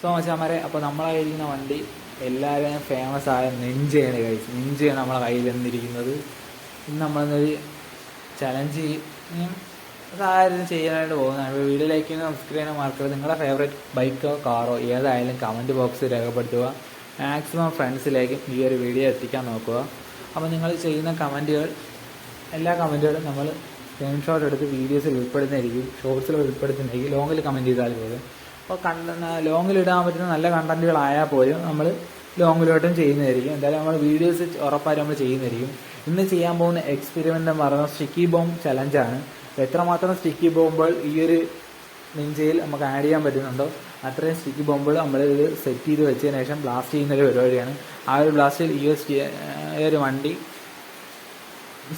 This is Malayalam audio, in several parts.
സോ മച്ചാമാരെ അപ്പോൾ നമ്മളായിരിക്കുന്ന വണ്ടി എല്ലാവരെയും ഫേമസ് ആയ നെഞ്ചയാണ് കഴിച്ച് നെഞ്ചയാണ് നമ്മളെ കയ്യിൽ വന്നിരിക്കുന്നത്. ഇന്ന് നമ്മളൊരു ചലഞ്ച് അതാരും ചെയ്യാനായിട്ട് പോകുന്നതാണ് വീഡിയോ ലൈക്ക് ചെയ്യുന്ന സബ്സ്ക്രൈബ് ചെയ്യാൻ മറക്കരുത് നിങ്ങളുടെ ഫേവറേറ്റ് ബൈക്കോ കാറോ ഏതായാലും കമന്റ് ബോക്സിൽ രേഖപ്പെടുത്തുക. മാക്സിമം ഫ്രണ്ട്സിലേക്കും ഈ ഒരു വീഡിയോ എത്തിക്കാൻ നോക്കുക. അപ്പോൾ നിങ്ങൾ ചെയ്യുന്ന കമന്റുകൾ എല്ലാ കമന്റുകളും നമ്മൾ സ്ക്രീൻഷോട്ട് എടുത്ത് വീഡിയോസിൽ ഉൾപ്പെടുന്നതായിരിക്കും ഷോർട്സിൽ ഉൾപ്പെടുത്തുന്നതായിരിക്കും ലോങ്ങിൽ കമന്റ് ചെയ്താൽ പോലും. അപ്പോൾ കണ്ട ലോങ്ങിൽ ഇടാൻ പറ്റുന്ന നല്ല കണ്ടന്റുകളായാൽ പോലും നമ്മൾ ലോങ്ങിലോട്ടും ചെയ്യുന്നതായിരിക്കും. എന്തായാലും നമ്മൾ വീഡിയോസ് ഉറപ്പായിട്ട് നമ്മൾ ചെയ്യുന്നതായിരിക്കും. ഇന്ന് ചെയ്യാൻ പോകുന്ന എക്സ്പെരിമെന്റ് എന്ന് പറയുന്നത് സ്റ്റിക്കി ബോംബ് ചലഞ്ചാണ് എത്രമാത്രം സ്റ്റിക്കി ബോംബുകൾ ഈ ഒരു നിഞ്ചയിൽ നമുക്ക് ആഡ് ചെയ്യാൻ പറ്റുന്നുണ്ടോ? അത്രയും സ്റ്റിക്കി ബോംബുകൾ നമ്മൾ ഇത് സെറ്റ് ചെയ്ത് വെച്ചതിന് ശേഷം ബ്ലാസ്റ്റ് ചെയ്യുന്ന ഒരു പരിപാടിയാണ്. ആ ഒരു ബ്ലാസ്റ്റിൽ ഈ ഒരു വണ്ടി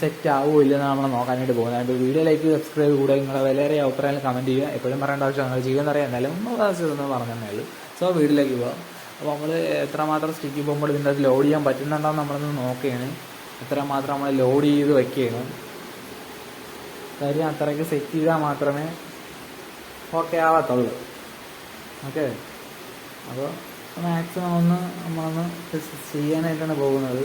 സെറ്റ് ആവുമോ ഇല്ലെന്ന് നമ്മൾ നോക്കാനായിട്ട് പോകുന്നത്. വീഡിയോ ലൈക്ക് സബ്സ്ക്രൈബ് കൂടെ നിങ്ങളുടെ വിലയേറെ അഭിപ്രായം കമന്റ് ചെയ്യുക. എപ്പോഴും പറയേണ്ട ആവശ്യം നിങ്ങൾ ചെയ്യുമെന്ന് അറിയാം എന്നാലും ഒന്ന് ഒന്ന് പറഞ്ഞതേ ഉള്ളൂ. സോ വീഡിയോയിലേക്ക് പോകാം അപ്പോൾ നമ്മൾ എത്രമാത്രം സ്റ്റിക്ക് പോകുമ്പോൾ ഇതിന്റെ അത് ലോഡ് ചെയ്യാൻ പറ്റുന്നുണ്ടോയെന്ന് നമ്മളൊന്ന് നോക്കുകയാണ്. എത്രമാത്രം നമ്മൾ ലോഡ് ചെയ്ത് വയ്ക്കുകയാണ് കാര്യം അത്രയ്ക്ക് സെറ്റ് ചെയ്താൽ മാത്രമേ ഓക്കെ ആവാത്തുള്ളൂ. ഓക്കെ അപ്പോൾ മാക്സിമം ഒന്ന് നമ്മളൊന്ന് ചെയ്യാനായിട്ടാണ് പോകുന്നത്.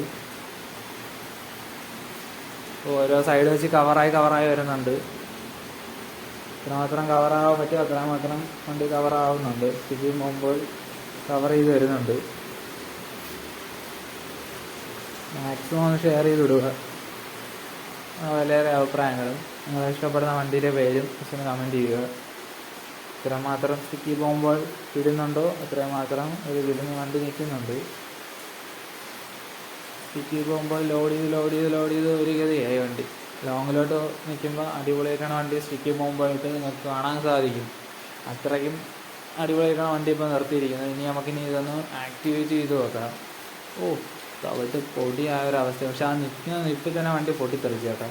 ഓരോ സൈഡ് വെച്ച് കവറായി കവറായി വരുന്നുണ്ട്. എത്രമാത്രം കവറാവാൻ പറ്റുമോ അത്രമാത്രം വണ്ടി കവറാവുന്നുണ്ട് സ്ഥിതി മുമ്പ് കവർ ചെയ്ത് വരുന്നുണ്ട്. മാക്സിമം ഷെയർ ചെയ്ത് വിടുക. വളരെ അഭിപ്രായങ്ങളും നിങ്ങൾ ഇഷ്ടപ്പെടുന്ന വണ്ടിയുടെ പേരും പക്ഷേ കമന്റ് ചെയ്യുക. ഇത്രമാത്രം സ്റ്റിക്കി പോകുമ്പോൾ ഇടുന്നുണ്ടോ? അത്രമാത്രം ഒരു വിടുന്ന വണ്ടി നിൽക്കുന്നുണ്ട്. സ്റ്റിക്കി പോകുമ്പോൾ ലോഡ് ചെയ്ത് ലോഡ് ചെയ്ത് ലോഡ് ചെയ്ത് ഒരു ഗതിയായി വണ്ടി. ലോങ്ങിലോട്ട് നിൽക്കുമ്പോൾ അടിപൊളിയായിട്ടാണ് വണ്ടി സ്റ്റിക്കി പോകുമ്പോഴായിട്ട് നിങ്ങൾക്ക് കാണാൻ സാധിക്കും. അത്രയ്ക്കും അടിപൊളിയായിട്ടാണ് വണ്ടി ഇപ്പോൾ നിർത്തിയിരിക്കുന്നത്. ഇനി നമുക്കിനി ഇതൊന്ന് ആക്ടിവേറ്റ് ചെയ്ത് നോക്കണം. ഓ അവിടുത്തെ പൊടിയായ ഒരു അവസ്ഥ പക്ഷെ ആ നിൽക്കുന്ന നിപ്പിൽ തന്നെ വണ്ടി പൊട്ടിത്തെറിച്ചു കേട്ടോ.